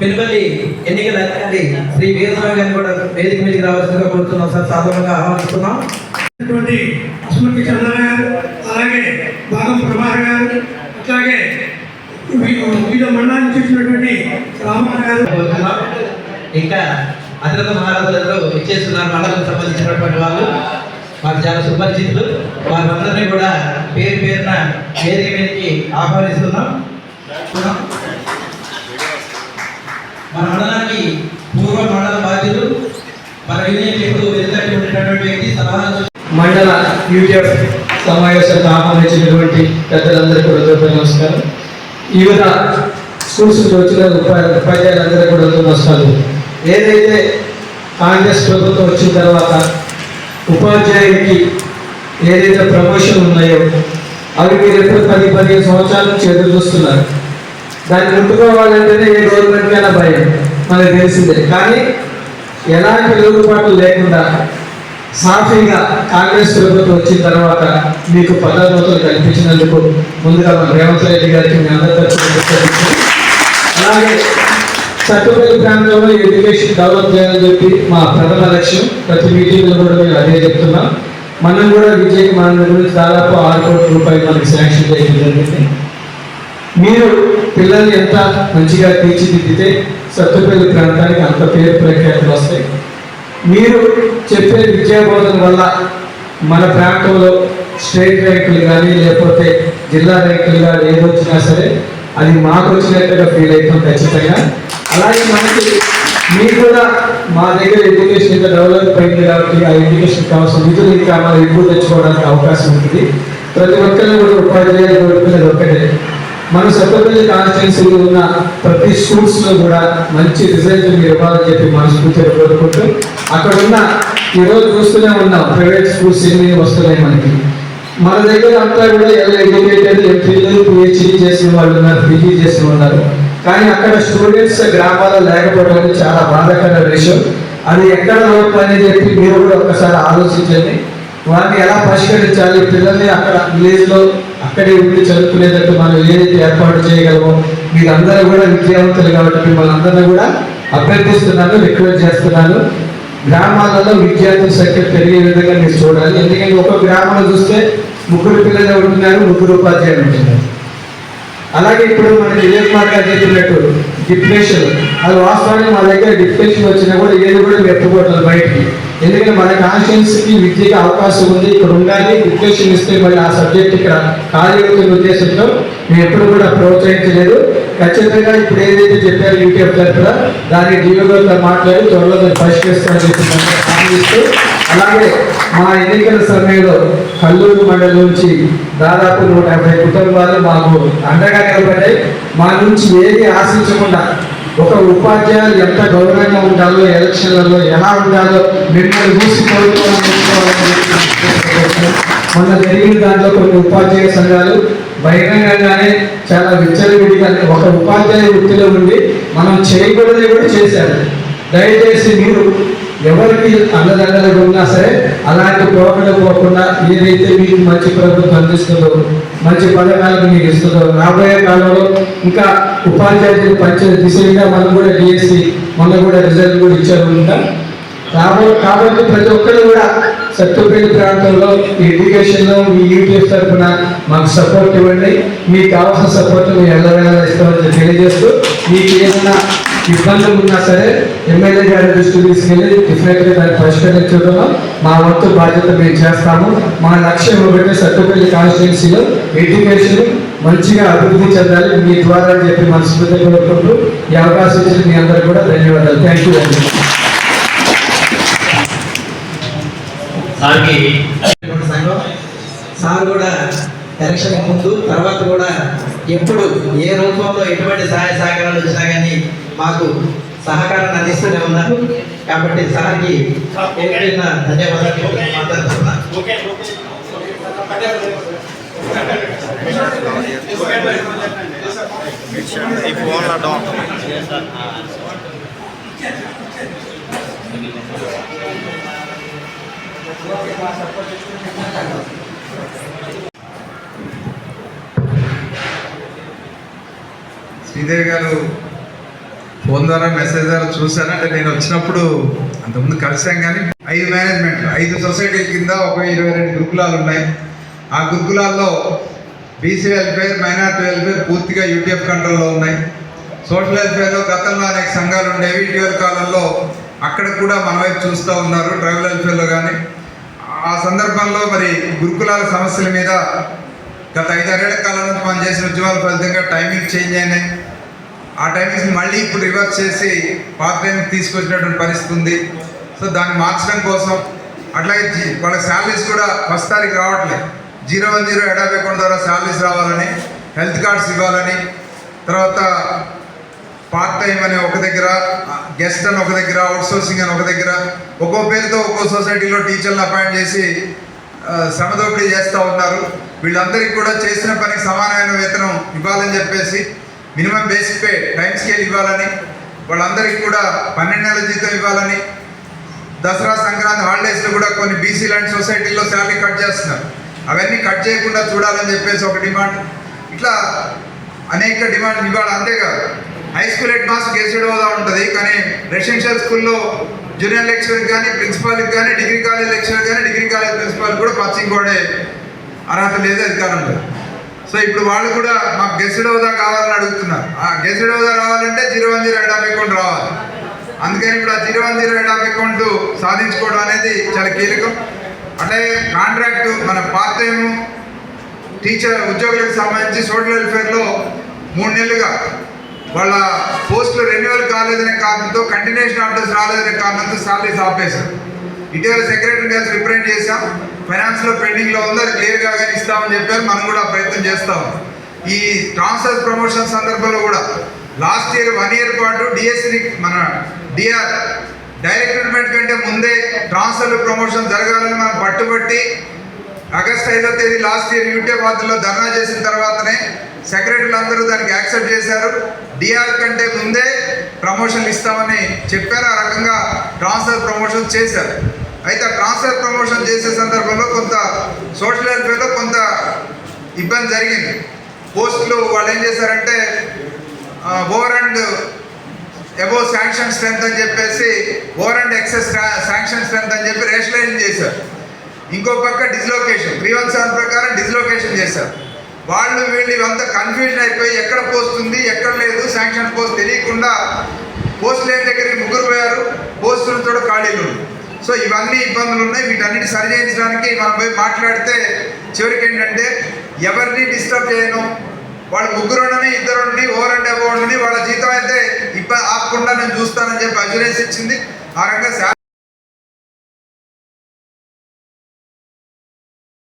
పెనుపల్లి ఎన్నికల అధికారి శ్రీ వీరస్వామి గారిని కూడా వేదిక మీదకి రావాల్సిందిగా కోరుతున్నాం. సార్ సాధారణంగా ఆహ్వానిస్తున్నాం. ఉన్నటువంటి స్మృతి చంద్ర గారు అలాగే భాగం ప్రభాకర్ గారు అట్లాగే వివిధ మండలాల నుంచి వచ్చినటువంటి రామన్ గారు. కోరుతున్నాం ఇంకా అతిరథ మహారాజులలో ఇచ్చేస్తున్నారు మండలకు సంబంధించినటువంటి వాళ్ళు మాకు చాలా సుపరిచితులు. వారందరినీ కూడా పేరు పేరున వేదిక మీదకి ఆహ్వానిస్తున్నాం. యూటీఎఫ్ సమావేశాన్ని ఆహ్వానించినటువంటి పెద్దలందరికీ కూడా నమస్కారం. వివిధ స్కూల్స్ వచ్చిన ఉపా- ఉపాధ్యాయులందరికీ కూడా నమస్కారం ఏదైతే కాంగ్రెస్ ప్రభుత్వం వచ్చిన తర్వాత ఉపాధ్యాయుడికి ఏదైతే ప్రమోషన్ ఉన్నాయో అవి మీరు ఎప్పుడు పది పదిహేను సంవత్సరాల నుంచి ఎదురు చూస్తున్నారు. దాన్ని ముట్టుకోవాలంటేనే ఏ గవర్నమెంట్కైనా భయం. మనకు తెలిసిందే. కానీ ఎలాంటి లోటుపాట్లు లేకుండా సాఫీగా కాంగ్రెస్ ప్రభుత్వం వచ్చిన తర్వాత మీకు పదోన్నతులు కల్పించినందుకు ముందుగా మన రేవంత్ రెడ్డి గారికి మీ అందరి అలాగే చట్టపల్లి ప్రాంతంలో ఎడ్యుకేషన్ డెవలప్ చేయాలని చెప్పి మా ప్రథమ లక్ష్యం. ప్రతి మీటింగ్లో కూడా మేము అదే చెప్తున్నాం. మనం కూడా విజయకి మన గురించి దాదాపు ఆరు కోట్ల రూపాయలు మనకి శాంక్షన్ చేయడం జరిగింది. మీరు పిల్లల్ని ఎంత మంచిగా తీర్చిదిద్దితే సత్తుపల్లి ప్రాంతానికి అంత పేరు ప్రఖ్యాతులు వస్తాయి. మీరు చెప్పే విద్యాబోధన వల్ల మన ప్రాంతంలో స్టేట్ ర్యాంకులు కానీ లేకపోతే జిల్లా ర్యాంకులు కానీ ఏది వచ్చినా సరే అది మాకు వచ్చినట్టుగా ఫీల్ అవుతాం ఖచ్చితంగా. అలాగే మనకి మీరు కూడా మా దగ్గర ఎడ్యుకేషన్ ఇంకా డెవలప్ అయింది కాబట్టి ఆ ఎడ్యుకేషన్ కావాల్సిన నిధులు ఇంకా మనం ఎక్కువ తెచ్చుకోవడానికి అవకాశం ఉంటుంది. ప్రతి ఒక్కరిని కూడా ఉపాధ్యాయులు కోరుకునేది ఒక్కటే. మన సత్తపల్లి కాన్స్టిట్యున్సీలో ఉన్న ప్రతి స్కూల్స్లో కూడా మంచి రిజల్ట్ మీరు ఇవ్వాలని చెప్పి మనస్ఫూర్తిగా కోరుకుంటూ అక్కడ ఉన్న ఈరోజు చూస్తూనే ఉన్నాం ప్రైవేట్ స్కూల్స్ ఎన్ని వస్తున్నాయి మనకి. మన దగ్గర అంతా కూడా ఎల్ ఎడ్యుకేటెడ్ ఎంపీలు పిహెచ్డీ చేసిన వాళ్ళు ఉన్నారు పీజీ చేసిన ఉన్నారు. కానీ అక్కడ స్టూడెంట్స్ గ్రామాల్లో లేకపోవడం అనేది చాలా బాధాకర విషయం. అది ఎక్కడ లోపం అని చెప్పి మీరు కూడా ఒకసారి ఆలోచించండి. వారిని ఎలా పరిష్కరించాలి? పిల్లల్ని అక్కడ విలేజ్లో అక్కడే ఉండి చదువుకునేటట్టు మనం ఏదైతే ఏర్పాటు చేయగలమో మీరందరూ కూడా విద్యావంతులు కాబట్టి మిమ్మల్ని అందరినీ కూడా అభ్యర్థిస్తున్నాను రిక్వెస్ట్ చేస్తున్నాను. గ్రామాలలో విద్యార్థుల సంఖ్య పెరిగే విధంగా మీరు చూడాలి. ఎందుకంటే ఒక గ్రామంలో చూస్తే ముగ్గురు పిల్లలు ఉంటున్నారు ముగ్గురు ఉపాధ్యాయులు ఉంటున్నారు. అలాగే ఇప్పుడు మనకి విజయ్ కుమార్ గారు చెప్పినట్టు డిప్రెషన్. అది వాస్తవానికి మా దగ్గర డిప్రెషన్ వచ్చినా కూడా ఏది కూడా మెప్పుకోవట్లేదు బయటికి. ఎందుకంటే మన కాన్షియన్స్కి విద్యకి అవకాశం ఉంది ఇక్కడ ఉండాలి డిప్రెషన్ ఇస్తే మరి ఆ సబ్జెక్ట్ ఇక్కడ ఖాళీ ఉద్దేశంతో మేము ఎప్పుడు కూడా ప్రోత్సహించలేదు. ఖచ్చితంగా ఇప్పుడు ఏదైతే చెప్పారు యూటీఎఫ్ తరఫున దాన్ని డివిగా మాట్లాడి త్వరలో దాన్ని పరిష్కరిస్తామని చెప్పి అలాగే మా ఎన్నికల సమయంలో కల్లూరు మండలం నుంచి దాదాపు నూట యాభై కుటుంబాలు మాకు అండగా నిలబడ్డాయి. మా నుంచి ఏది ఆశించకుండా ఒక ఉపాధ్యాయులు ఎంత గౌరవంగా ఉండాలో ఎలక్షన్లలో ఎలా ఉండాలో మిమ్మల్ని చూసి కోరుకోవాలని మొన్న జరిగిన దాంట్లో కొన్ని ఉపాధ్యాయ సంఘాలు బహిరంగంగానే చాలా విచ్చలవిడిగా ఒక ఉపాధ్యాయ వృత్తిలో ఉండి మనం చేయకూడదు కూడా చేశారు. దయచేసి మీరు ఎవరికి అన్నదండలుగా ఉన్నా సరే అలాంటి పోకలు పోకుండా ఏదైతే మీకు మంచి ప్రభుత్వం అందిస్తుందో మంచి పథకాలకు మీకు ఇస్తుందో రాబోయే కాలంలో ఇంకా ఉపాధ్యాయులు పంచే దిశగా మనం కూడా డిఎస్సి మొన్న కూడా రిజల్ట్ కూడా ఇచ్చారు ఉంటాం రాబో కాబట్టి ప్రతి ఒక్కరు కూడా సత్తుపల్లి ప్రాంతంలో ఎడ్యుకేషన్లో మీ యూటీఎఫ్ తరఫున మాకు సపోర్ట్ ఇవ్వండి. మీకు కావాల్సిన సపోర్ట్ మేము ఎల్లవేళ ఇస్తామని తెలియజేస్తూ మీకు ఏమైనా ఇబ్బందులు ఉన్నా సరే ఎమ్మెల్యే గారి దృష్టికి తీసుకెళ్ళి డిఫరెంట్గా దాన్ని పరిష్కరించడంలో మా వంతు బాధ్యత మేము చేస్తాము. మా లక్ష్యం ఒకటి సత్తుపల్లి కాన్స్టిట్యున్సీలో ఎడ్యుకేషన్ మంచిగా అభివృద్ధి చెందాలి. మీ ద్వారా చెప్పి మనస్ఫూర్తిగా కోరుకుంటూ ఈ అవకాశం ఇచ్చిన మీ అందరికీ కూడా ధన్యవాదాలు. థ్యాంక్ యూ అండి సార్కి సంఘం. సార్ కూడా ఎలక్షన్ ముందు తర్వాత కూడా ఎప్పుడు ఏ రూపంలో ఎటువంటి సహాయ సహకారాలు వచ్చినా కానీ మాకు సహకారాన్ని అందిస్తూనే ఉన్నారు. కాబట్టి సార్కి ఏదైనా ధన్యవాదాలు మాట్లాడుతున్నా ఈ ఫోన్లో డౌన్ శ్రీదేవి గారు ఫోన్ ద్వారా మెసేజ్ ద్వారా చూశాను అంటే నేను వచ్చినప్పుడు అంతకుముందు కలిసాం కానీ ఐదు మేనేజ్మెంట్ ఐదు సొసైటీల కింద ఒక ఇరవై రెండు గురుకులాలు ఉన్నాయి. ఆ గురుకులాల్లో బీసీ వెల్ఫేర్ మైనార్టీ వెల్ఫేర్ పూర్తిగా యూటీఎఫ్ కంట్రోల్లో ఉన్నాయి. సోషల్ వెల్ఫేర్లో గతంలో అనేక సంఘాలు ఉండేవి. ఇటీవల కాలంలో అక్కడ కూడా మన వైపు చూస్తూ ఉన్నారు. ట్రైబల్ వెల్ఫేర్లో కానీ ఆ సందర్భంలో మరి గురుకులాల సమస్యల మీద గత ఐదారేళ్ళ కాలం నుంచి మనం చేసిన ఉద్యమాల ఫలితంగా టైమింగ్ చేంజ్ అయినాయి. ఆ టైమింగ్స్ మళ్ళీ ఇప్పుడు రివర్స్ చేసి పాత టైంకి తీసుకొచ్చినటువంటి పరిస్థితి ఉంది. సో దాన్ని మార్చడం కోసం అట్లాగే వాళ్ళ శాలరీస్ కూడా ఫస్ట్ తారీఖు రావట్లేదు జీరో వన్ జీరో ఎడాబై అకౌంట్ ద్వారా శాలరీస్ రావాలని హెల్త్ కార్డ్స్ ఇవ్వాలని తర్వాత పార్ట్ టైం అని ఒక దగ్గర గెస్ట్ అని ఒక దగ్గర అవుట్ సోర్సింగ్ అని ఒక దగ్గర ఒక్కో పేరుతో ఒక్కో సొసైటీలో టీచర్లు అపాయింట్ చేసి సమదోపిడి చేస్తూ ఉన్నారు. వీళ్ళందరికీ కూడా చేసిన పనికి సమానమైన వేతనం ఇవ్వాలని చెప్పేసి minimum basic pay time scale ఇవ్వాలని వాళ్ళందరికీ కూడా పన్నెండు నెలల జీతం ఇవ్వాలని దసరా సంక్రాంతి హాలిడేస్లో కూడా కొన్ని బీసీ లాంటి సొసైటీల్లో శాలరీ కట్ చేస్తున్నారు. అవన్నీ కట్ చేయకుండా చూడాలని చెప్పేసి ఒక డిమాండ్. ఇట్లా అనేక డిమాండ్ ఇవాళ అంతేకాదు high school head master gazetted హోదా ఉంటుంది కానీ రెసిడెన్షియల్ స్కూల్లో జూనియర్ లెక్చరర్ కానీ ప్రిన్సిపాల్కి కానీ డిగ్రీ కాలేజ్ లెక్చరర్ కానీ డిగ్రీ కాలేజ్ ప్రిన్సిపాల్ కూడా పచ్చింగ్ కోడే అర్హత లేదు అధికారం లేదు సో ఇప్పుడు వాళ్ళు కూడా మాకు గెస్టెడ్ హోదా కావాలని అడుగుతున్నారు. ఆ గెస్టెడ్ హోదా రావాలంటే జీరో వన్ జీరో ఎడాప్ అకౌంట్ రావాలి. అందుకని ఇప్పుడు ఆ జీరో వన్ జీరో ఎడాప్ అకౌంట్ సాధించుకోవడం అనేది చాలా కీలకం. అట్లాగే కాంట్రాక్ట్ మన పార్ట్ టైము టీచర్ ఉద్యోగులకు సంబంధించి సోషల్ వెల్ఫేర్లో మూడు నెలలుగా వాళ్ళ పోస్టులు రెన్యువల్ కాలేదనే కారణంతో కంటిన్యూషన్ ఆర్డర్స్ రాలేదనే కారణంతో సాలరీస్ ఆపేశారు. ఇటీవల సెక్రటరీ గారు రిప్రజెంట్ చేశాం. ఫైనాన్స్లో పెండింగ్లో ఉంది. అది క్లియర్గా కానీ ఇస్తామని చెప్పారు. మనం కూడా ప్రయత్నం చేస్తాం ఈ ట్రాన్స్ఫర్ ప్రమోషన్ సందర్భంలో కూడా లాస్ట్ ఇయర్ వన్ ఇయర్ పాటు డిఎస్సి మన డిఆర్ డైరెక్ట్ రిక్రూట్మెంట్ కంటే ముందే ట్రాన్స్ఫర్ ప్రమోషన్ జరగాలని మనం పట్టుబట్టి ఆగస్ట్ ఐదో తేదీ లాస్ట్ ఇయర్ యూటే పాత్రలో ధర్నా చేసిన తర్వాతనే సెక్రటరీలు అందరూ దానికి యాక్సెప్ట్ చేశారు. డిఆర్ కంటే ముందే ప్రమోషన్లు ఇస్తామని చెప్పారు. ఆ రకంగా ట్రాన్స్ఫర్ ప్రమోషన్ చేశారు. అయితే ట్రాన్స్ఫర్ ప్రమోషన్ చేసే సందర్భంలో కొంత సోషల్ వెల్ఫేర్లో కొంత ఇబ్బంది జరిగింది. పోస్టులు వాళ్ళు ఏం చేశారంటే over and above sanction strength అని చెప్పేసి over and excess sanction strength అని చెప్పి రేషనలైజింగ్ చేశారు. ఇంకో పక్క డిస్లోకేషన్ గ్రీవెన్స్ సార్ ప్రకారం డిస్లోకేషన్ చేశారు. వాళ్ళు వీళ్ళు ఇవంతా కన్ఫ్యూజన్ అయిపోయి ఎక్కడ పోస్ట్ ఉంది ఎక్కడ లేదు శాంక్షన్ పోస్ట్ తెలియకుండా పోస్ట్ లేని దగ్గరికి ముగ్గురు పోయారు. పోస్టులతో ఖాళీలు సో ఇవన్నీ ఇబ్బందులు ఉన్నాయి. వీటన్నిటి సరి చేయించడానికి మనం పోయి మాట్లాడితే చివరికి ఏంటంటే ఎవరిని డిస్టర్బ్ చేయను. వాళ్ళు ముగ్గురు ఉండని ఇద్దరు ఉండి ఓవర్ అండ్ అబౌవ్ వాళ్ళ జీతం అయితే ఇబ్బంది ఆపకుండా నేను చూస్తానని చెప్పి అజ్యూరెన్స్ ఇచ్చింది. ఆ రకంగా